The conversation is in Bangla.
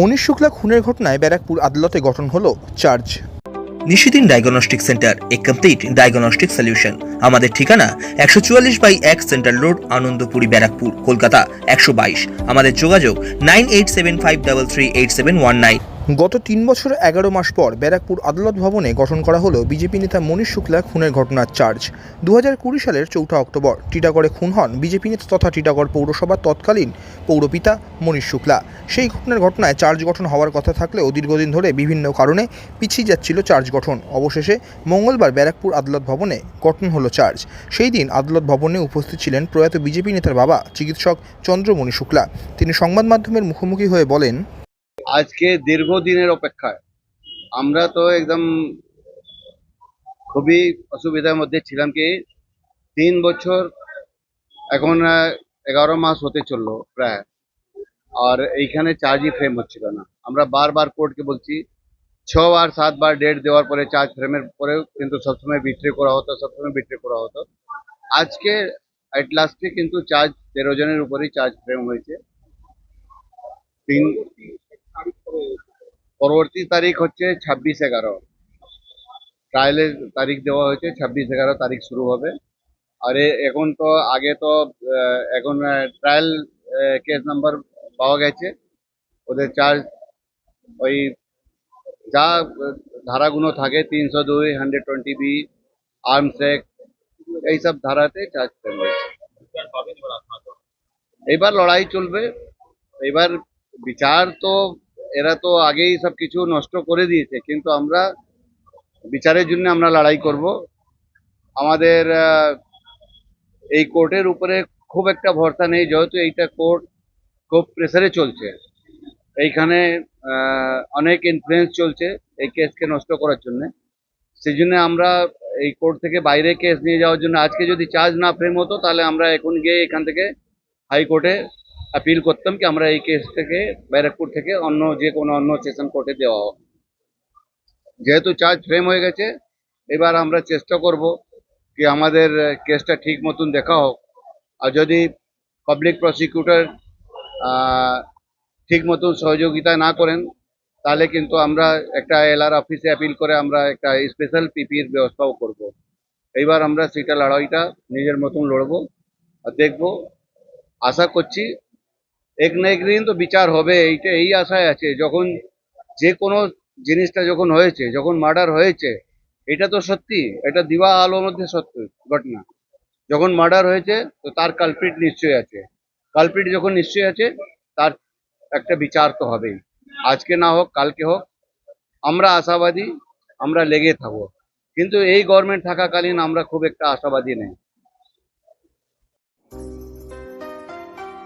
মনীষ শুক্লা খুনের ঘটনায় ব্যারাকপুর আদালতে গঠন হলো charge. Nishidin diagnostic centre, a complete diagnostic solution. আমাদের ঠিকানা একশো চুয়াল্লিশ বাই এক সেন্ট্রাল রোড, আনন্দপুরি, ব্যারাকপুর, কলকাতা, একশো বাইশ। আমাদের যোগাযোগ nine eight seven five double three eight seven one nine. গত তিন বছর এগারো মাস পর ব্যারাকপুর আদালত ভবনে গঠন করা হলো বিজেপি নেতা মনীষ শুক্লা খুনের ঘটনার চার্জ। দু কুড়ি সালের চৌঠা অক্টোবর, টিটাগড়ে খুন হন বিজেপি নেতা তথা টিটাগড় পৌরসভার তৎকালীন পৌরপিতা মনীষ শুক্লা। সেই ঘটনার ঘটনায় চার্জ গঠন হওয়ার কথা থাকলেও দীর্ঘদিন ধরে বিভিন্ন কারণে পিছিয়ে যাচ্ছিল চার্জ গঠন। অবশেষে মঙ্গলবার ব্যারাকপুর আদালত ভবনে গঠন হলো চার্জ। সেই দিন আদালত ভবনে উপস্থিত ছিলেন প্রয়াত বিজেপি নেতার বাবা চিকিৎসক চন্দ্রমণি শুক্লা। তিনি সংবাদ মাধ্যমের মুখোমুখি হয়ে বলেন আজকে দীর্ঘদিনের অপেক্ষায়। আমরা তো একদম খুবই অসুবিধার মধ্যে ছিলাম কি তিন বছর এখন এগারো মাস হতে চলল প্রায়। আর এইখানে চার্জই ফ্রেম হচ্ছিল না। আমরা বারবার কোর্টকে বলছি, ছ আর সাতবার ডেট দেওয়ার পরে চার্জ ফ্রেমের পরেও কিন্তু সবসময় বিট্রে করা হতো, সবসময় বিট্রে করা হতো। আজকে অ্যাট লাস্টে কিন্তু চার্জ তেরো জনের উপরেই চার্জ ফ্রেম হয়েছে। তিন পরবর্তী তারিখ হচ্ছে ছাব্বিশ এগারো। ট্রায়ালের তারিখ দেওয়া হয়েছে, ছাব্বিশ এগারো তারিখ শুরু হবে। আর এখন তো আগে তো এখন ট্রায়াল কেস নাম্বার পাওয়া গেছে। ওদের চার্জ ওই যা ধারাগুলো থাকে, তিনশো দুই hundred twenty B arms act এইসব ধারাতে চার্জ করবে এইবার লড়াই চলবে। এবার বিচার তো এরা তো আগেই সব কিছু নষ্ট করে দিয়েছে, কিন্তু আমরা বিচারের জন্য আমরা লড়াই করব। আমাদের এই কোর্টের উপরে খুব একটা ভরসা নেই, যেহেতু এইটা কোর্ট খুব প্রেসারে চলছে। এইখানে অনেক ইনফ্লুয়েন্স চলছে এই কেসকে নষ্ট করার জন্য। সেই জন্য আমরা এই কোর্ট থেকে বাইরে কেস নিয়ে যাওয়ার জন্য, আজকে যদি চার্জ না ফ্রেম হতো, তাহলে আমরা এখন গিয়ে এখান থেকে হাইকোর্টে আপিল করতাম কি আমরা এই কেস থেকে, ব্যারাকপুর থেকে অন্য যে কোনো অন্য সেশন কোর্টে দেওয়া হোক। যেহেতু চার্জ ফ্রেম হয়ে গেছে, এবার আমরা চেষ্টা করব কি আমাদের কেসটা ঠিক মতন দেখা হোক। আর যদি পাবলিক প্রসিকিউটর ঠিক মতন সহযোগিতা না করেন, তাহলে কিন্তু আমরা একটা এলআর অফিসে অ্যাপিল করে আমরা একটা স্পেশাল পিপির ব্যবস্থাও করব। এইবার আমরা সেটা লড়াইটা নিজের মতন লড়বো আর দেখব। আশা করছি এক না একদিন তো বিচার হবে, এইটা এই আশায় আছে। যখন যে কোনো জিনিসটা যখন হয়েছে, যখন মার্ডার হয়েছে, এটা তো সত্যি, এটা দিবা আলোর মধ্যে সত্যি, ঘটনা। যখন মার্ডার হয়েছে, তো তার কালপিট নিশ্চয়ই আছে। কালপিট যখন নিশ্চয়ই আছে, তার একটা বিচার তো হবেই। আজকে না হোক, কালকে হোক, আমরা আশাবাদী, আমরা লেগে থাকব। কিন্তু এই গভর্নমেন্ট থাকাকালীন আমরা খুব একটা আশাবাদী নেই।